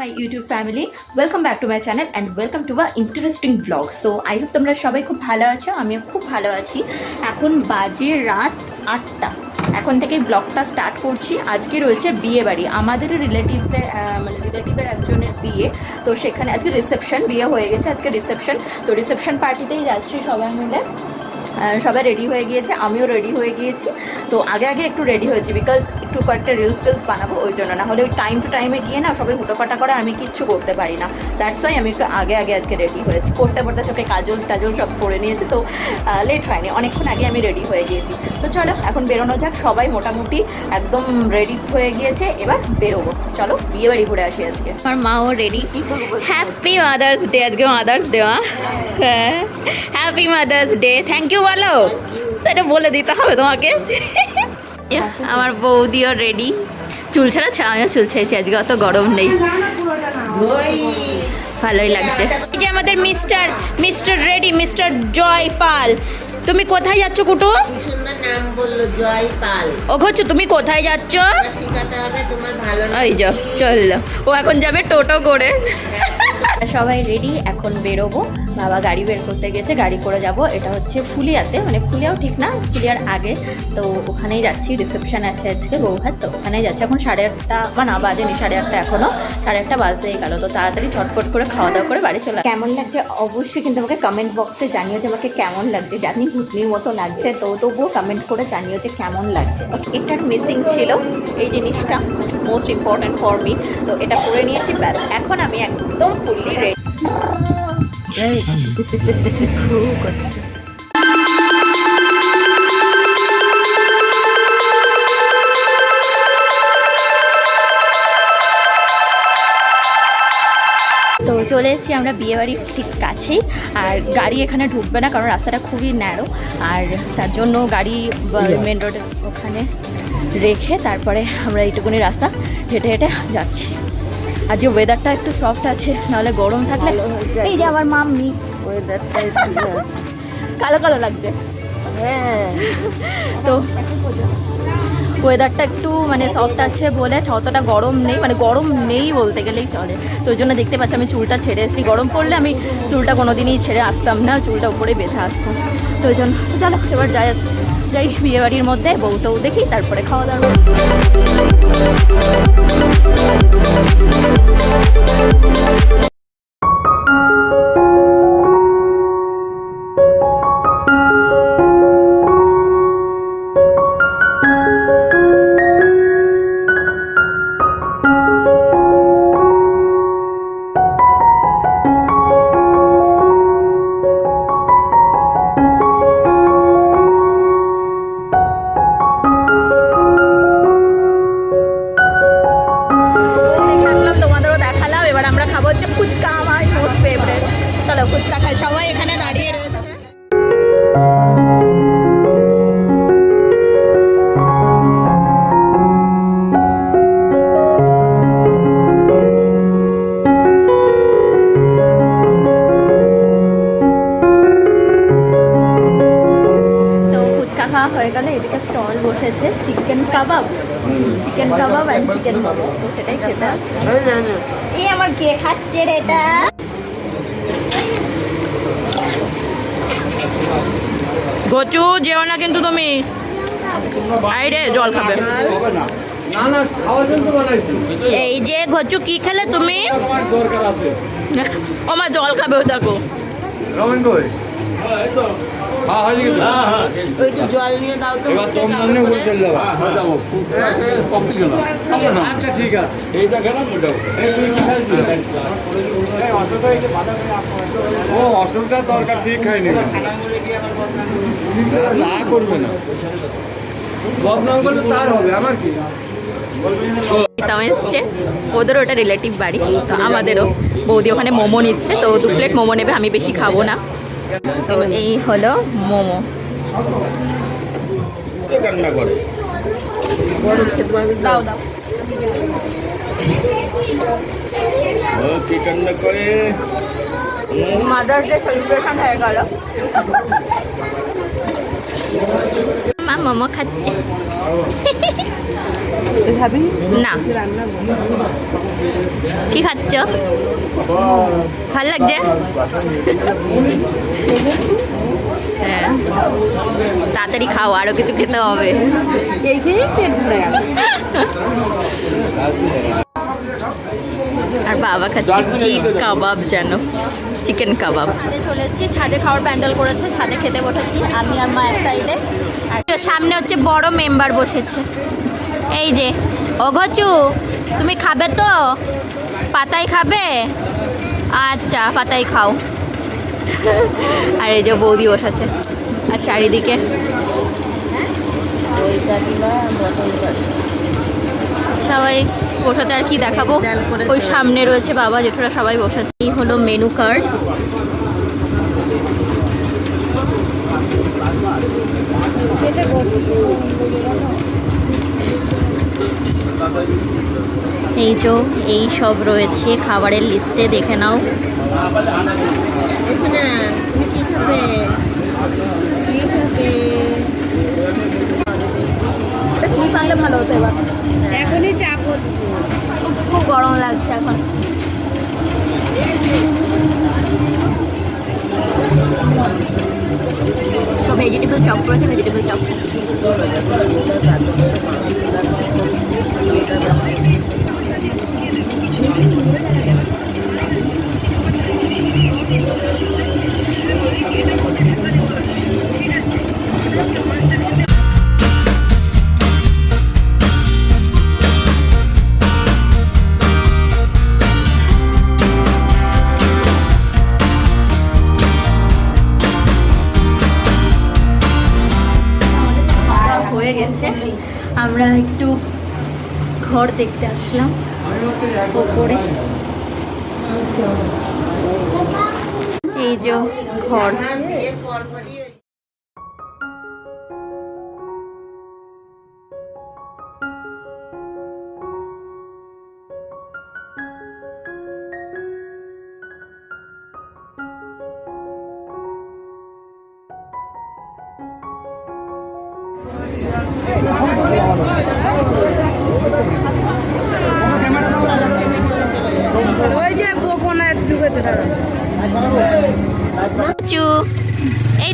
My YouTube family welcome back to my channel and welcome to a interesting blog so I hope তোমরা সবাই খুব ভালো আছো, আমিও খুব ভালো আছি। এখন বাজে রাত আটটা। এখন থেকে ব্লগটা স্টার্ট করছি। আজকে রয়েছে বিয়ে বাড়ি। আমাদের রিলেটিভসের মানে রিলেটিভের একজনের বিয়ে। তো সেখানে আজকে রিসেপশন বিয়ে হয়ে গেছে আজকে রিসেপশন তো রিসেপশন পার্টিতেই যাচ্ছি সবাই মিলে। সবাই রেডি হয়ে গিয়েছে আমিও রেডি হয়ে গিয়েছি। তো আগে আগে একটু রেডি হয়েছি বিকজ একটু কয়েকটা রিলস টিলস বানাবো ওই জন্য। না হলে ওই টাইম টু টাইমে গিয়ে না সবাই হুটোপাটা করে আমি কিচ্ছু করতে পারি না। দ্যাটস ওয়াই আমি একটু আগে আগে আজকে রেডি হয়েছি। করতে পড়তে চোখে কাজল টাজল সব করে নিয়েছি তো লেট হয়নি। অনেকক্ষণ আগে আমি রেডি হয়ে গিয়েছি। তো চলো এখন বেরোনো যাক। সবাই মোটামুটি একদম রেডি হয়ে গিয়েছে। এবার বেরোবো। চলো বিয়ে বাড়ি ঘুরে আসি আজকে। আমার মাও রেডি হ্যাপি মাদার্স ডে আজকে মাদার্স ডে হ্যাঁ। Happy mother's day thank you বলো? এটা বলে দিতে হবে তোমাকে। আমার বৌদিও রেডি চুল ছাড়া আমিও চুল ছেড়েছি আজকে অত গরম নেই। ভালোই লাগছে। এই যে আমাদের mister mister ready mister Joy Pal. তুমি কোথায় যাচ্ছ কুটু? সুন্দর নাম বলল জয় পাল। ও ঘুরছো তুমি কোথায় যাচ্ছ? শেখাতে হবে তোমার ভালো ওই যা কি? চলল ও এখন যাবে টোটো করে। সবাই রেডি এখন বেরোবো। বাবা গাড়ি বের করতে গেছে, গাড়ি করে যাব। এটা হচ্ছে ফুলিয়াতে। মানে ফুলিয়াও ঠিক না, ফুলিয়ার আগে। তো ওখানেই যাচ্ছি রিসেপশন আছে আজকে বৌভাত, তো ওখানেই যাচ্ছি। এখন সাড়ে আটটা, বা না, বাজেনি সাড়ে আটটা এখনও সাড়ে আটটা বাজতেই গেল, তো তাড়াতাড়ি ঝটপট করে খাওয়া দাওয়া করে বাড়ি চলে কেমন লাগছে? অবশ্যই কিন্তু আমাকে কমেন্ট বক্সে জানিও যে আমাকে কেমন লাগছে। জানি ঘুটনির মতো লাগছে, তো তবুও কমেন্ট করে জানিও যে কেমন লাগছে। এটার মিসিং ছিল এই জিনিসটা মোস্ট ইম্পর্ট্যান্ট ফর মি তো এটা করে নিয়েছি, ব্যাস। এখন আমি একদম ফুললি রেডি তো চলে এসেছি আমরা বিয়েবাড়ির ঠিক কাছেই। আর গাড়ি এখানে ঢুকবে না কারণ রাস্তাটা খুবই ন্যারো আর তার জন্য গাড়ি মেন রোডের ওখানে রেখে তারপরে আমরা এইটুকুনি রাস্তা হেঁটে হেঁটে যাচ্ছি। আর যে ওয়েদারটা একটু সফট আছে নাহলে গরম থাকলে এই যে আমার মাম্মি। ওয়েদারটা কালো কালো লাগছে। হ্যাঁ। তো ওয়েদারটা একটু মানে সফট আছে বলে অতটা গরম নেই মানে গরম নেই বলতে গেলেই চলে। তো ওই জন্য দেখতে পাচ্ছি আমি চুলটা ছেড়ে এসেছি। গরম পড়লে আমি চুলটা কোনোদিনই ছেড়ে আসতাম না চুলটা উপরে বেঁধে আসতাম। তো ওই জন্য চলো এবার যাই যাই বিয়ে বাড়ির মধ্যে বউটাও দেখি তারপরে খাওয়া দাওয়া chicken kebab chicken kebab and chicken momo তো সেটাই খেতে আসছে না না না এই আমার কে খাচ্ছে রে এটা? গচু যেও না কিন্তু তুমি। আই রে জল খাবে। এই যে ঘচু কি খেলে তুমি? আমার ও মা জল খাবে দেখো। রমেন হ্যাঁ হয়ে যাব। আচ্ছা ঠিক আছে। এইটা কেন ও অসুখটা দরকার ঠিক খাইনি। না করবে না। বদনাম করলে তার হবে আমার কি? তাও এসছে। ওদেরও ওটা রিলেটিভ বাড়ি তো আমাদেরও। বৌদি ওখানে মোমো নিচ্ছে তো দু প্লেট মোমো নেবে আমি বেশি খাব না। তো এই হলো মোমো। দাও দাও। ডে সেলিব্রেশন হয়ে গেল। মা মোমো খাচ্ছে। না। কি খাচ্ছ? ভালো লাগছে? হ্যাঁ। তাড়াতাড়ি খাও আরও কিছু খেতে হবে। এই খেয়ে পেট ভরে গেল। আর বাবা খাচ্ছে কি কাবাব যেন চিকেন কাবাব। চলে এসেছি ছাদে খাওয়ার প্যান্ডেল করেছে ছাদে খেতে বসেছি আমি আর মা এক সাইডে আর সামনে হচ্ছে বড় মেম্বার বসেছে। এই যে ও ঘচু তুমি খাবে তো? পাতায় খাবে? আচ্ছা পাতায় খাও। আর এই যে বৌদি বসেছে আর চারিদিকে। সবাই বসেছে আর কি দেখাবো? ওই সামনে রয়েছে বাবা জেঠুরা সবাই এই হলো মেনু কার্ড এই যে এই সব রয়েছে খাবারের লিস্টে দেখে নাও। কি খাবে? কি খাবে? তুই পারলে ভালো হতো এবার? এখনই চাপ হচ্ছে খুব গরম লাগছে এখন। তো ভেজিটেবল চপ রয়েছে ভেজিটেবল চপ আমরা একটু ঘর দেখতে আসলাম। ওপরে। এই যে ঘর।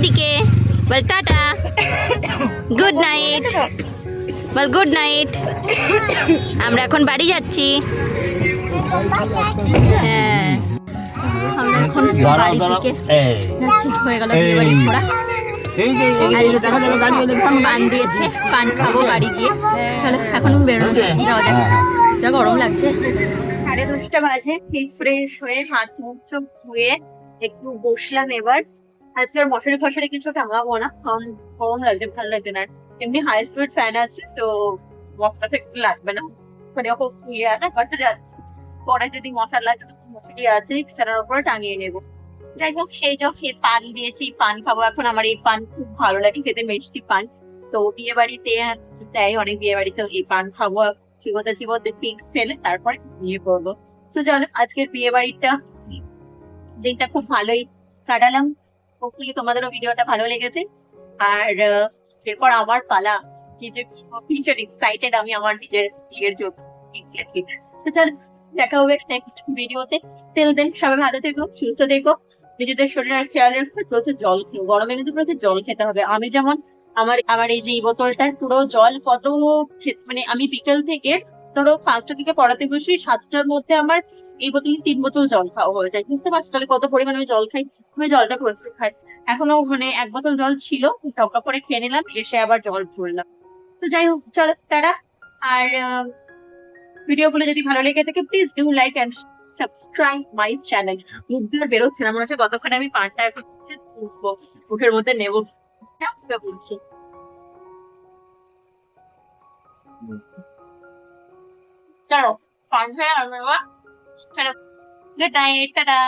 এইদিকে বল টাটা। গুড নাইট বল গুড নাইট আমরা এখন বাড়ি যাচ্ছি। হ্যাঁ। আমরা এখন বাড়ি থেকে হয়ে গেল বিয়ে বাড়ি ঘোরা পান দিয়েছে। পান খাব বাড়ি গিয়ে। চলো এখন বেরোনো যাওয়া যাক। যা গরম লাগছে। সাড়ে দশটা বাজে। ঠিক ফ্রেশ হয়ে হাত মুখ চোখ ধুয়ে একটু বসলাম এবার। আজকে মশারি ফশারি কিছু টাঙাবো না। কারণ গরম লাগছে ভালো লাগছে না। এমনি হাই স্পিড ফ্যান আছে, তো বক্সাসে একটু লাগবে না। মানে ওকে খুলে আনা করা যাচ্ছে। পরে যদি মশার লাগে মশারি আছে, বিছানার উপরে টাঙিয়ে নেব। যাই হোক, সেই যে খেয়ে পান দিয়েছি, পান খাব। এখন আমার এই পান খুব ভালো লাগে, খেতে মিষ্টি পান। তো বিয়ে বাড়িতে যাই, অনেক বিয়ে বাড়িতে এই পান খাব। চিবোতে চিবোতে পিক ফেলে তারপরে বিয়ে করব। তো চলো, আজকের বিয়ে বাড়িটা দিনটা খুব ভালোই কাটালাম। হোপফুলি তোমাদেরও ভিডিওটা ভালো লেগেছে। আর এরপর আমার পালা। কি যে ভীষণ এক্সাইটেড আমি আমার নিজের বিয়ের জন্য। দেখা হবে নেক্সট ভিডিওতে তেল দেন সবাই ভালো থেকো, সুস্থ থেকো। নিজেদের শরীরের খেয়াল রেখো, প্রচুর জল খেও। গরমে কিন্তু প্রচুর জল খেতে হবে। আমি যেমন, আমার আমার এই যে এই বোতলটায় পুরো জল কত মানে আমি বিকেল থেকে ধরো পাঁচটা থেকে পড়াতে বসি, সাতটার মধ্যে আমার এই বোতলে তিন বোতল জল খাওয়া হয়ে যায়। বুঝতে পারছ? তাহলে কত পরিমাণে জল খাই? আমি জলটা প্রচুর খাই। এখনও মানে এক বোতল জল ছিল টকা করে খেয়ে নিলাম এসে আবার জল ভরলাম তো যাই হোক চলো তারা আর ভিডিওগুলো যদি ভালো লেগে থাকে please do like and subscribe my channel মুখ দিয়ে বেরোচ্ছে না মনে হচ্ছে কতক্ষণ আমি পানটা এখন মুখের মধ্যে নেব। হ্যাঁ, বলছি। চলো পান খাই আর নেওয়া চলো গুড নাইট টাটা